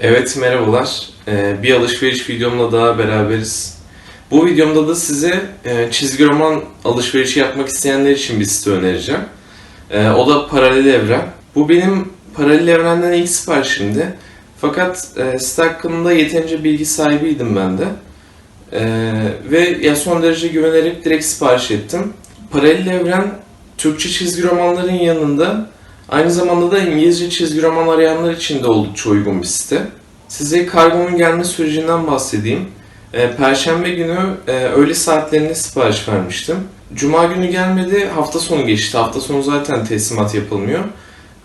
Evet merhabalar. Ee, bir alışveriş videomla daha beraberiz. Bu videomda da size e, çizgi roman alışverişi yapmak isteyenler için bir site önereceğim. Ee, o da Paralel Evren. Bu benim Paralel Evren'den ilk siparişimdi. Fakat e, site hakkında yeterince bilgi sahibiydim ben de. Ee, ve ya son derece güvenerek direkt sipariş ettim. Paralel Evren Türkçe çizgi romanların yanında Aynı zamanda da İngilizce çizgi roman arayanlar için de oldukça uygun bir site. Size kargonun gelme sürecinden bahsedeyim. Ee, Perşembe günü e, öğle saatlerinde sipariş vermiştim. Cuma günü gelmedi, hafta sonu geçti. Hafta sonu zaten teslimat yapılmıyor.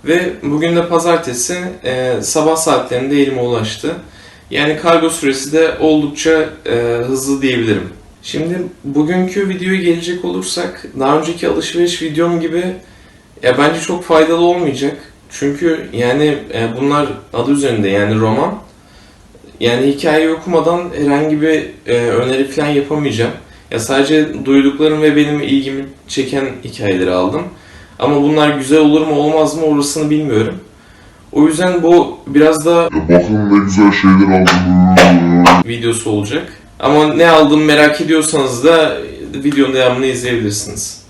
Ve bugün de pazartesi e, sabah saatlerinde elime ulaştı. Yani kargo süresi de oldukça e, hızlı diyebilirim. Şimdi bugünkü videoya gelecek olursak, daha önceki alışveriş videom gibi ya bence çok faydalı olmayacak. Çünkü yani e, bunlar adı üzerinde yani roman. Yani hikayeyi okumadan herhangi bir e, öneri falan yapamayacağım. Ya sadece duyduklarım ve benim ilgimi çeken hikayeleri aldım. Ama bunlar güzel olur mu olmaz mı orasını bilmiyorum. O yüzden bu biraz da Ya bakın ne güzel şeyler aldım. videosu olacak. Ama ne aldım merak ediyorsanız da videonun devamını izleyebilirsiniz.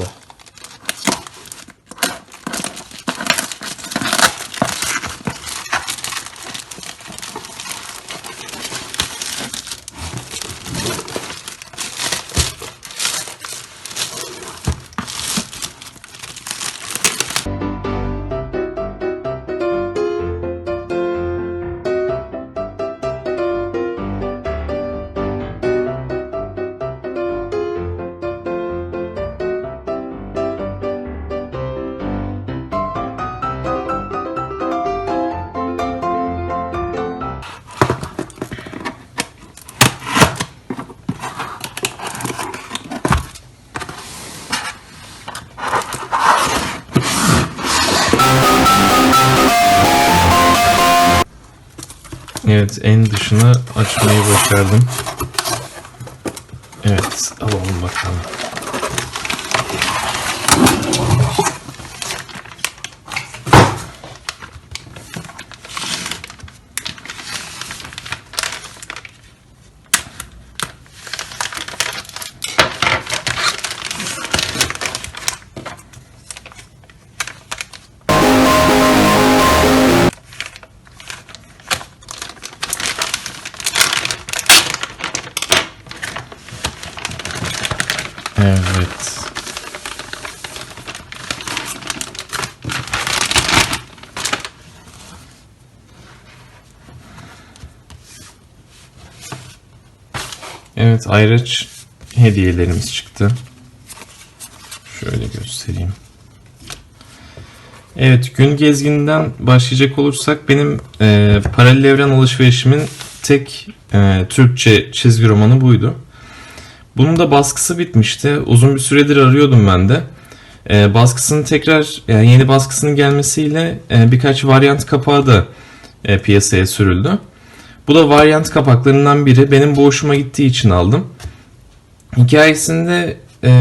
да. Evet en dışını açmayı başardım. Evet alalım bakalım. Evet ayraç hediyelerimiz çıktı. Şöyle göstereyim. Evet gün gezgininden başlayacak olursak benim e, paralel evren alışverişimin tek e, Türkçe çizgi romanı buydu. Bunun da baskısı bitmişti. Uzun bir süredir arıyordum ben de. E, baskısının tekrar yani yeni baskısının gelmesiyle e, birkaç varyant kapağı da e, piyasaya sürüldü. Bu da varyant kapaklarından biri. Benim bu hoşuma gittiği için aldım. Hikayesinde e,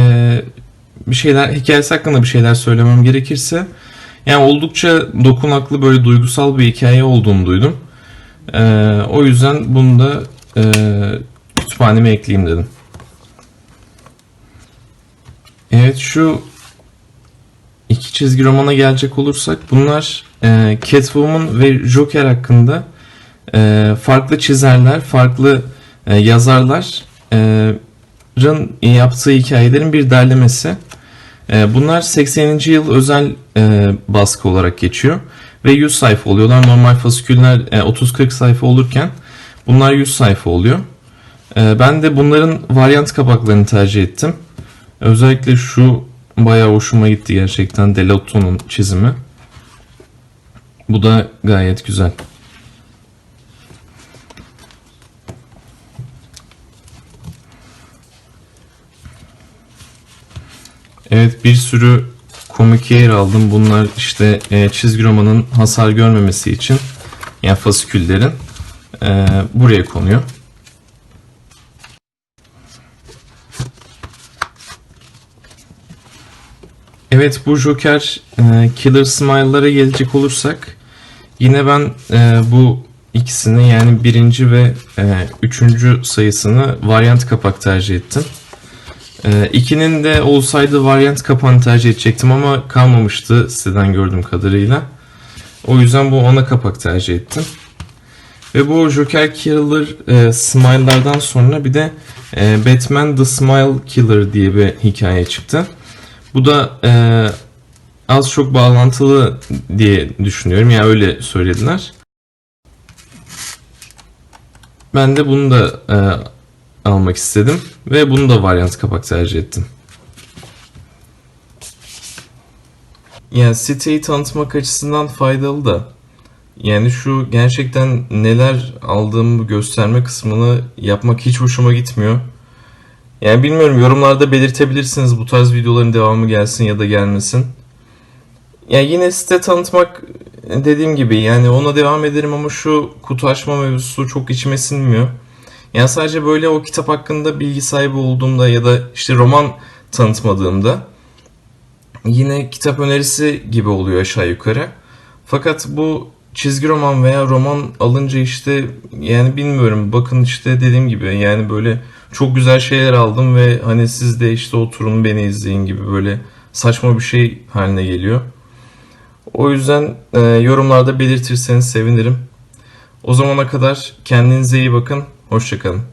bir şeyler hikayesi hakkında bir şeyler söylemem gerekirse yani oldukça dokunaklı böyle duygusal bir hikaye olduğunu duydum. Ee, o yüzden bunu da e, kütüphaneme ekleyeyim dedim. Evet şu iki çizgi romana gelecek olursak bunlar e, Catwoman ve Joker hakkında e, farklı çizerler, farklı e, yazarların yaptığı hikayelerin bir derlemesi. E, bunlar 80. yıl özel e, baskı olarak geçiyor ve 100 sayfa oluyorlar. Normal fasiküller e, 30-40 sayfa olurken bunlar 100 sayfa oluyor. E, ben de bunların varyant kapaklarını tercih ettim. Özellikle şu bayağı hoşuma gitti gerçekten Delotto'nun çizimi. Bu da gayet güzel. Evet bir sürü komik yer aldım. Bunlar işte e, çizgi romanın hasar görmemesi için yani fasiküllerin e, buraya konuyor. Evet bu Joker e, Killer Smile'lara gelecek olursak yine ben e, bu ikisini yani birinci ve e, üçüncü sayısını varyant kapak tercih ettim. E, ikinin de olsaydı varyant kapağını tercih edecektim ama kalmamıştı siteden gördüğüm kadarıyla. O yüzden bu ana kapak tercih ettim. Ve bu Joker Killer e, Smile'lardan sonra bir de e, Batman The Smile Killer diye bir hikaye çıktı. Bu da e, az çok bağlantılı diye düşünüyorum. Yani öyle söylediler. Ben de bunu da e, almak istedim. Ve bunu da varyant kapak tercih ettim. Yani siteyi tanıtmak açısından faydalı da. Yani şu gerçekten neler aldığımı gösterme kısmını yapmak hiç hoşuma gitmiyor. Yani bilmiyorum yorumlarda belirtebilirsiniz bu tarz videoların devamı gelsin ya da gelmesin. Yani yine site tanıtmak dediğim gibi yani ona devam ederim ama şu kutu açma mevzusu çok içime sinmiyor. Yani sadece böyle o kitap hakkında bilgi sahibi olduğumda ya da işte roman tanıtmadığımda yine kitap önerisi gibi oluyor aşağı yukarı. Fakat bu çizgi roman veya roman alınca işte yani bilmiyorum bakın işte dediğim gibi yani böyle çok güzel şeyler aldım ve hani siz de işte oturun beni izleyin gibi böyle saçma bir şey haline geliyor. O yüzden e, yorumlarda belirtirseniz sevinirim. O zamana kadar kendinize iyi bakın. Hoşçakalın.